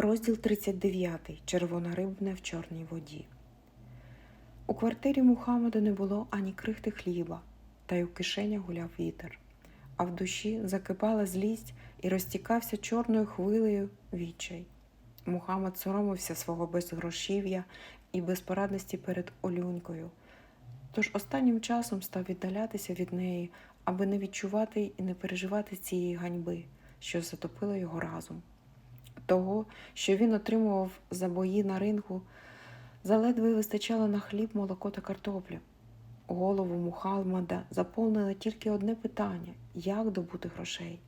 Розділ 39. Червона рибна в чорній воді. У квартирі Мухаммеда не було ані крихти хліба, та й у кишенях гуляв вітер, а в душі закипала злість і розтікався чорною хвилею відчай. Мухаммед соромився свого безгрошів'я і безпорадності перед Олюнькою, тож останнім часом став віддалятися від неї, аби не відчувати і не переживати цієї ганьби, що затопила його разом того, що він отримував за бої на ринку, заледве вистачало на хліб, молоко та картоплю. Голову Мухаммада заповнило тільки одне питання як добути грошей.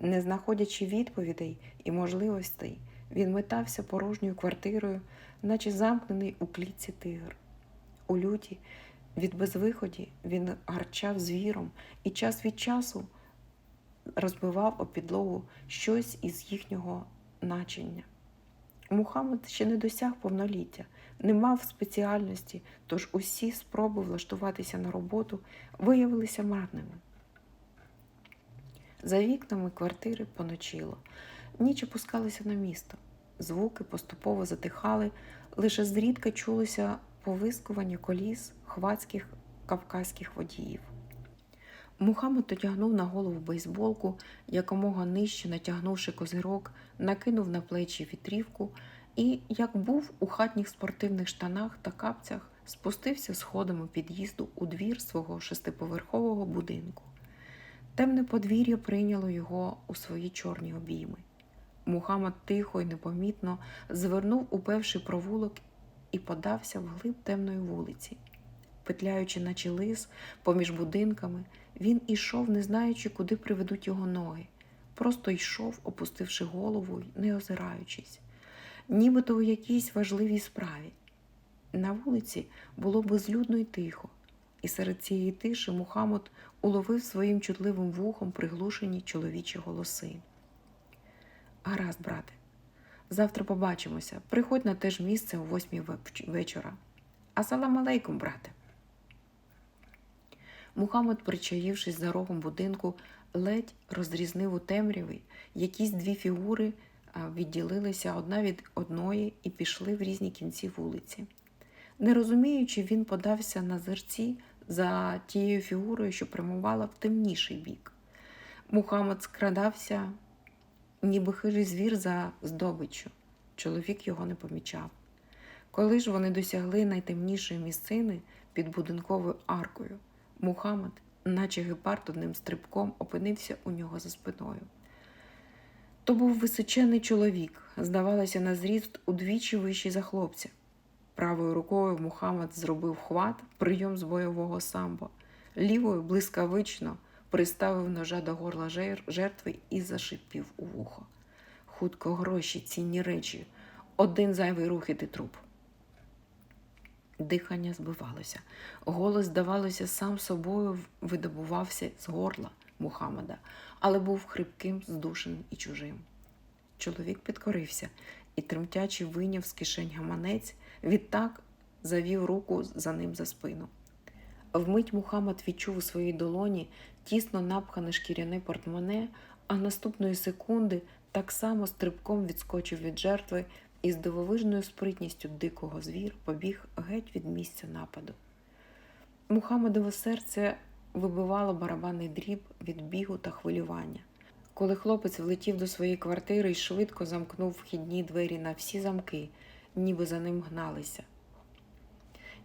Не знаходячи відповідей і можливостей, він метався порожньою квартирою, наче замкнений у клітці тигр. У люті від безвиході він гарчав звіром і час від часу розбивав о підлогу щось із їхнього начиння. Мухаммед ще не досяг повноліття, не мав спеціальності, тож усі спроби влаштуватися на роботу виявилися марними. За вікнами квартири поночило. Ніч опускалися на місто. Звуки поступово затихали, лише зрідка чулося повискування коліс хвацьких кавказьких водіїв. Мухаммед одягнув на голову бейсболку, якомога нижче натягнувши козирок, накинув на плечі вітрівку і, як був у хатніх спортивних штанах та капцях, спустився сходами під'їзду у двір свого шестиповерхового будинку. Темне подвір'я прийняло його у свої чорні обійми. Мухаммед тихо і непомітно звернув у перший провулок і подався вглиб темної вулиці. Петляючи, наче лис, поміж будинками, він ішов, не знаючи, куди приведуть його ноги. Просто йшов, опустивши голову й не озираючись, нібито у якійсь важливій справі. На вулиці було безлюдно й тихо, і серед цієї тиші Мухаммед уловив своїм чутливим вухом приглушені чоловічі голоси. Гаразд, брате, завтра побачимося. Приходь на те ж місце о восьмій вечора. Асалам алейкум, брате. Мухаммед, причаївшись за рогом будинку, ледь розрізнив у темряві якісь дві фігури відділилися одна від одної і пішли в різні кінці вулиці. Не розуміючи, він подався на зерці за тією фігурою, що прямувала в темніший бік. Мухаммед скрадався, ніби хижий звір за здобиччю. Чоловік його не помічав. Коли ж вони досягли найтемнішої місцини під будинковою аркою, Мухаммед, наче гепард одним стрибком, опинився у нього за спиною. То був височений чоловік, здавалося, на зріст удвічі вищий за хлопця. Правою рукою Мухаммед зробив хват, прийом з бойового самбо, лівою блискавично приставив ножа до горла жертви і зашипів у вухо. Хутко гроші, цінні речі, один зайвий рух і ти труп. Дихання збивалося. Голос, здавалося, сам собою видобувався з горла Мухаммада, але був хрипким, здушеним і чужим. Чоловік підкорився і, тремтячи, вийняв з кишень гаманець, відтак завів руку за ним за спину. Вмить Мухаммад відчув у своїй долоні тісно напхане шкіряне портмоне, а наступної секунди так само стрибком відскочив від жертви і з дивовижною спритністю дикого звір побіг геть від місця нападу. Мухаммедове серце вибивало барабанний дріб від бігу та хвилювання. Коли хлопець влетів до своєї квартири і швидко замкнув вхідні двері на всі замки, ніби за ним гналися.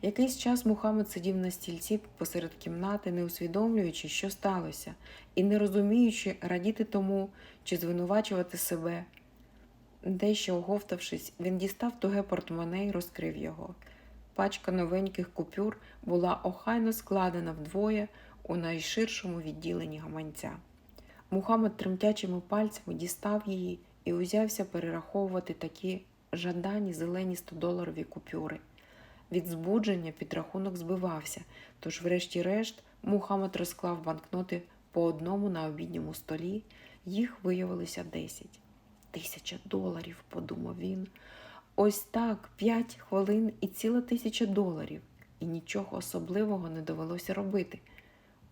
Якийсь час Мухаммед сидів на стільці посеред кімнати, не усвідомлюючи, що сталося, і не розуміючи, радіти тому чи звинувачувати себе. Дещо оговтавшись, він дістав туге портмоне і розкрив його. Пачка новеньких купюр була охайно складена вдвоє у найширшому відділенні гаманця. Мухаммед тремтячими пальцями дістав її і узявся перераховувати такі жадані зелені 100-доларові купюри. Від збудження підрахунок збивався, тож, врешті-решт, Мухаммед розклав банкноти по одному на обідньому столі, їх виявилося десять. Тисяча доларів, подумав він. Ось так, п'ять хвилин і ціла тисяча доларів, і нічого особливого не довелося робити.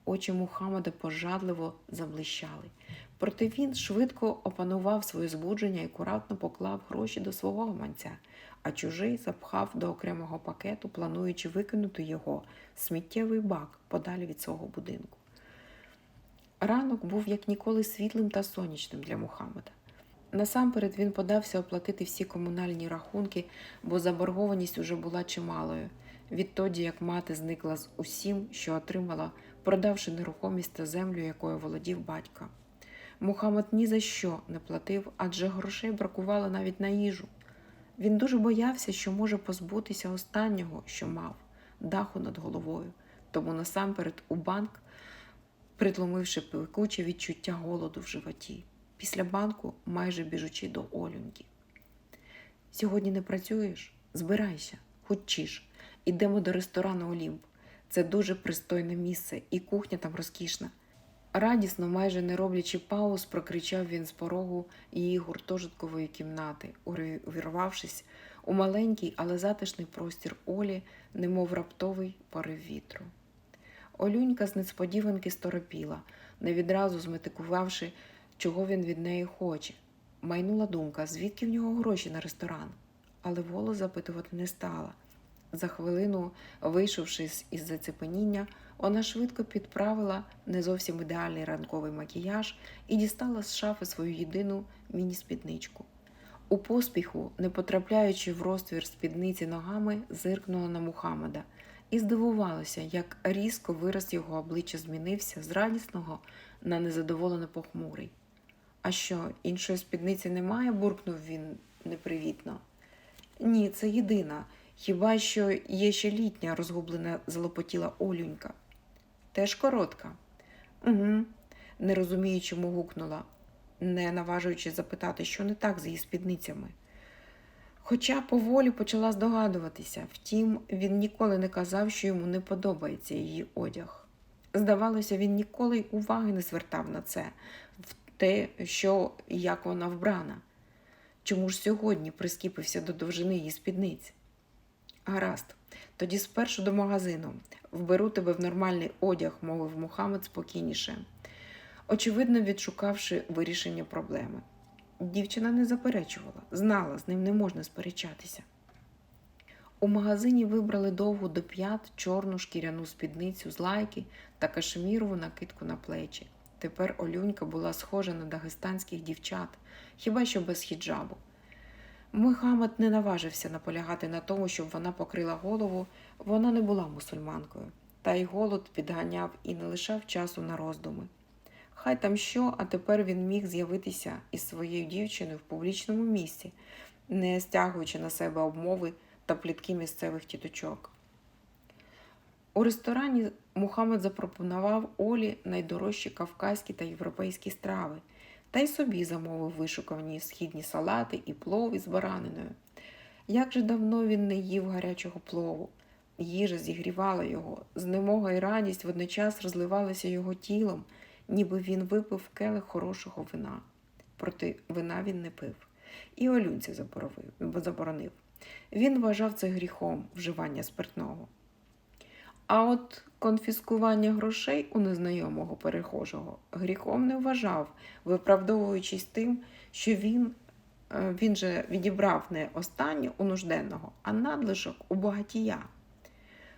Очі Мухаммада пожадливо заблищали. Проте він швидко опанував своє збудження і акуратно поклав гроші до свого гаманця, а чужий запхав до окремого пакету, плануючи викинути його сміттєвий бак подалі від свого будинку. Ранок був як ніколи світлим та сонячним для Мухаммеда. Насамперед він подався оплатити всі комунальні рахунки, бо заборгованість уже була чималою. Відтоді, як мати зникла з усім, що отримала, продавши нерухомість та землю, якою володів батько. Мухаммед ні за що не платив, адже грошей бракувало навіть на їжу. Він дуже боявся, що може позбутися останнього, що мав даху над головою, тому насамперед у банк, притломивши пекуче відчуття голоду в животі. Після банку, майже біжучи до Олюньки. Сьогодні не працюєш? Збирайся, хочеш. Ідемо до ресторану Олімп. Це дуже пристойне місце, і кухня там розкішна. Радісно, майже не роблячи пауз, прокричав він з порогу її гуртожиткової кімнати, увірвавшись у маленький, але затишний простір Олі, немов раптовий порив вітру. Олюнька з несподіванки сторопіла, не відразу зметикувавши, чого він від неї хоче. Майнула думка, звідки в нього гроші на ресторан, але волос запитувати не стала. За хвилину, вийшовши із зацепеніння, вона швидко підправила не зовсім ідеальний ранковий макіяж і дістала з шафи свою єдину міні-спідничку. У поспіху, не потрапляючи в розтвір спідниці ногами, зиркнула на Мухаммеда і здивувалася, як різко вираз його обличчя змінився з радісного на незадоволено похмурий. А що, іншої спідниці немає? буркнув він непривітно. Ні, це єдина. Хіба що є ще літня, розгублена залопотіла Олюнька. Теж коротка. Угу, не розумію, чому гукнула, не наважуючи запитати, що не так з її спідницями. Хоча поволі почала здогадуватися, втім, він ніколи не казав, що йому не подобається її одяг. Здавалося, він ніколи й уваги не звертав на це, те, що як вона вбрана. Чому ж сьогодні прискіпився до довжини її спідниць? Гаразд, тоді спершу до магазину. Вберу тебе в нормальний одяг, мовив Мухаммед спокійніше, очевидно, відшукавши вирішення проблеми. Дівчина не заперечувала, знала, з ним не можна сперечатися. У магазині вибрали довгу до п'ят чорну шкіряну спідницю з лайки та кашемірову накидку на плечі. Тепер Олюнька була схожа на дагестанських дівчат, хіба що без хіджабу. Мухаммед не наважився наполягати на тому, щоб вона покрила голову, вона не була мусульманкою, та й голод підганяв і не лишав часу на роздуми. Хай там що, а тепер він міг з'явитися із своєю дівчиною в публічному місці, не стягуючи на себе обмови та плітки місцевих тіточок. У ресторані Мухаммед запропонував Олі найдорожчі кавказькі та європейські страви, та й собі замовив вишукані східні салати і плов із бараниною. Як же давно він не їв гарячого плову, їжа зігрівала його, знемога й радість водночас розливалися його тілом, ніби він випив келих хорошого вина. Проте вина він не пив, і олюнця заборонив. Він вважав це гріхом вживання спиртного. А от конфіскування грошей у незнайомого перехожого гріхом не вважав, виправдовуючись тим, що він він же відібрав не останнє у нужденного, а надлишок у багатія.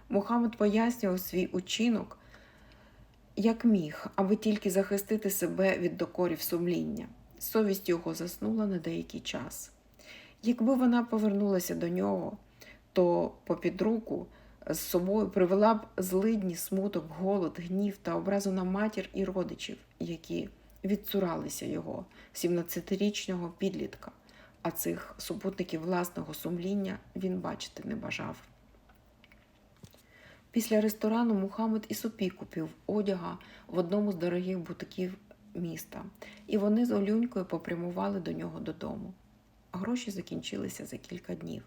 Мухаммед пояснював свій учинок, як міг, аби тільки захистити себе від докорів сумління. Совість його заснула на деякий час. Якби вона повернулася до нього, то попід руку з собою привела б злидні смуток, голод, гнів та образу на матір і родичів, які відцуралися його, 17-річного підлітка, а цих супутників власного сумління він бачити не бажав. Після ресторану Мухаммед і Сопі купив одяга в одному з дорогих бутиків міста, і вони з Олюнькою попрямували до нього додому. Гроші закінчилися за кілька днів.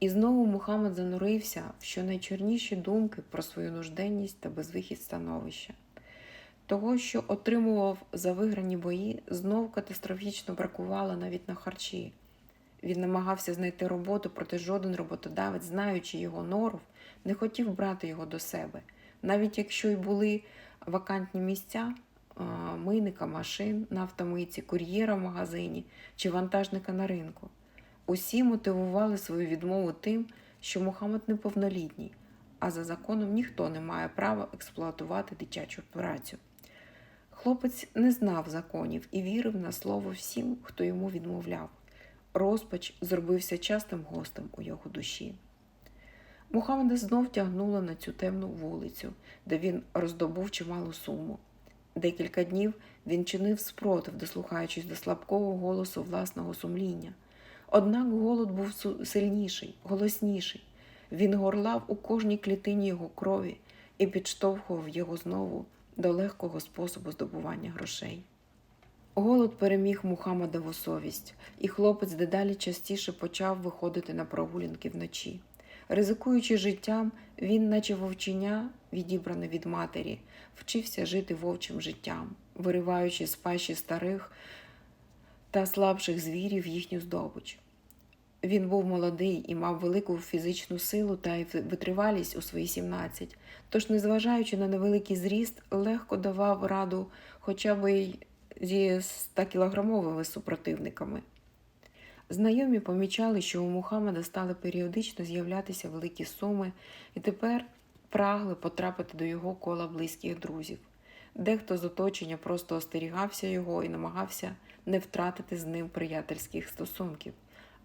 І знову Мухаммед занурився в щонайчорніші думки про свою нужденність та безвихід становища. Того, що отримував за виграні бої, знов катастрофічно бракувало навіть на харчі. Він намагався знайти роботу, проте жоден роботодавець, знаючи його норов, не хотів брати його до себе. Навіть якщо й були вакантні місця, мийника машин на автомийці, кур'єра в магазині чи вантажника на ринку. Усі мотивували свою відмову тим, що Мухаммед неповнолітній, а за законом ніхто не має права експлуатувати дитячу працю. Хлопець не знав законів і вірив на слово всім, хто йому відмовляв. Розпач зробився частим гостем у його душі. Мухаммеда знов тягнуло на цю темну вулицю, де він роздобув чималу суму. Декілька днів він чинив спротив, дослухаючись до слабкого голосу власного сумління. Однак голод був сильніший, голосніший. Він горлав у кожній клітині його крові і підштовхував його знову до легкого способу здобування грошей. Голод переміг Мухаммадову совість, і хлопець дедалі частіше почав виходити на прогулянки вночі. Ризикуючи життям, він, наче вовченя, відібране від матері, вчився жити вовчим життям, вириваючи з пащі старих та слабших звірів їхню здобич. Він був молодий і мав велику фізичну силу та витривалість у свої 17, тож, незважаючи на невеликий зріст, легко давав раду хоча б зі 100-кілограмовими супротивниками. Знайомі помічали, що у Мухаммеда стали періодично з'являтися великі суми, і тепер прагли потрапити до його кола близьких друзів. Дехто з оточення просто остерігався його і намагався не втратити з ним приятельських стосунків,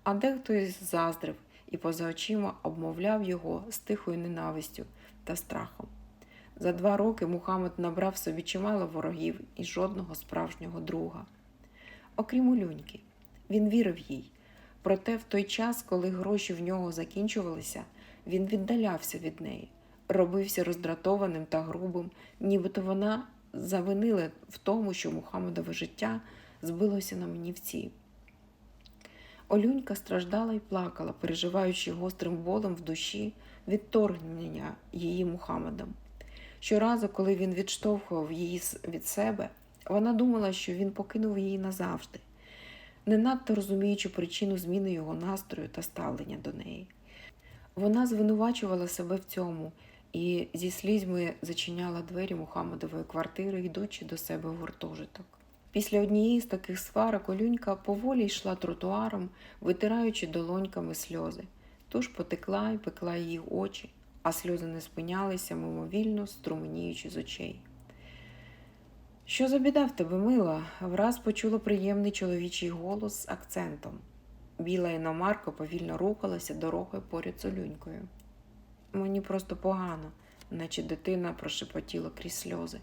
а дехто із заздрив і поза очима обмовляв його з тихою ненавистю та страхом. За два роки Мухаммед набрав собі чимало ворогів і жодного справжнього друга. Окрім Улюньки, він вірив їй. Проте в той час, коли гроші в нього закінчувалися, він віддалявся від неї, робився роздратованим та грубим, нібито вона завинила в тому, що Мухаммедове життя збилося на манівці. Олюнька страждала і плакала, переживаючи гострим болем в душі відторгнення її Мухаммедом. Щоразу, коли він відштовхував її від себе, вона думала, що він покинув її назавжди, не надто розуміючи причину зміни його настрою та ставлення до неї. Вона звинувачувала себе в цьому і зі слізьми зачиняла двері Мухаммедової квартири, йдучи до себе в гуртожиток. Після однієї з таких сварок Олюнька поволі йшла тротуаром, витираючи долоньками сльози. Туж потекла і пекла її очі, а сльози не спинялися, мимовільно струменіючи з очей. Що за біда в тебе, мила? враз почула приємний чоловічий голос з акцентом. Біла іномарка повільно рухалася дорогою поряд з Олюнькою. Мені просто погано, наче дитина прошепотіла крізь сльози.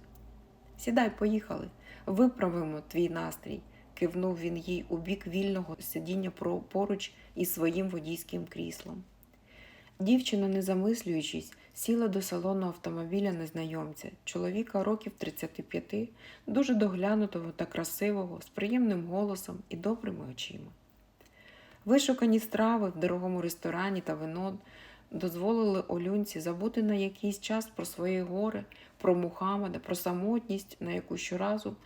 Сідай, поїхали, виправимо твій настрій, кивнув він їй у бік вільного сидіння поруч із своїм водійським кріслом. Дівчина, не замислюючись, сіла до салону автомобіля незнайомця, чоловіка років 35, дуже доглянутого та красивого, з приємним голосом і добрими очима. Вишукані страви в дорогому ресторані та вино дозволили Олюнці забути на якийсь час про свої гори, про Мухаммеда, про самотність, на яку щоразу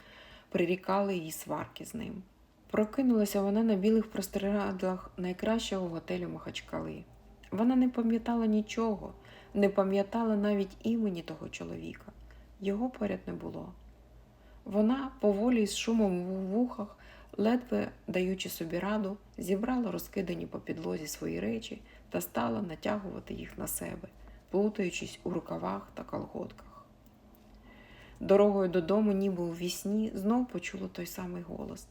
прирікали її сварки з ним. Прокинулася вона на білих простирадлах найкращого готелю Махачкали. Вона не пам'ятала нічого, не пам'ятала навіть імені того чоловіка. Його поряд не було. Вона поволі з шумом у вухах, ледве даючи собі раду, зібрала розкидані по підлозі свої речі та стала натягувати їх на себе, плутаючись у рукавах та колготках. Дорогою додому, ніби у вісні, знов почула той самий голос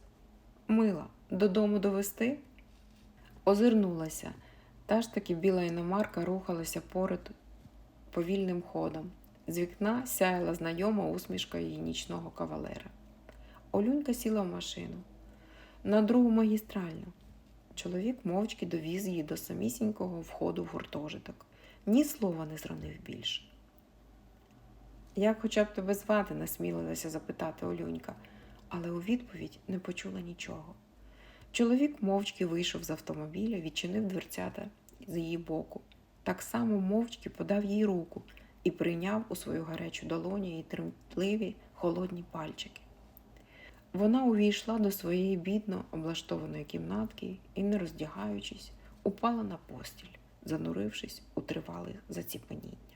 Мила, додому довести? Озирнулася. Та ж таки біла іномарка рухалася поряд повільним ходом. З вікна сяяла знайома усмішка її нічного кавалера. Олюнька сіла в машину на другу магістральну. Чоловік мовчки довіз її до самісінького входу в гуртожиток. Ні слова не зронив більше. Як хоча б тебе звати, насмілилася запитати Олюнька, але у відповідь не почула нічого. Чоловік мовчки вийшов з автомобіля, відчинив дверцята з її боку, так само мовчки подав їй руку і прийняв у свою гарячу долоню її тремтливі холодні пальчики. Вона увійшла до своєї бідно облаштованої кімнатки і, не роздягаючись, упала на постіль, занурившись у тривале заціпеніння.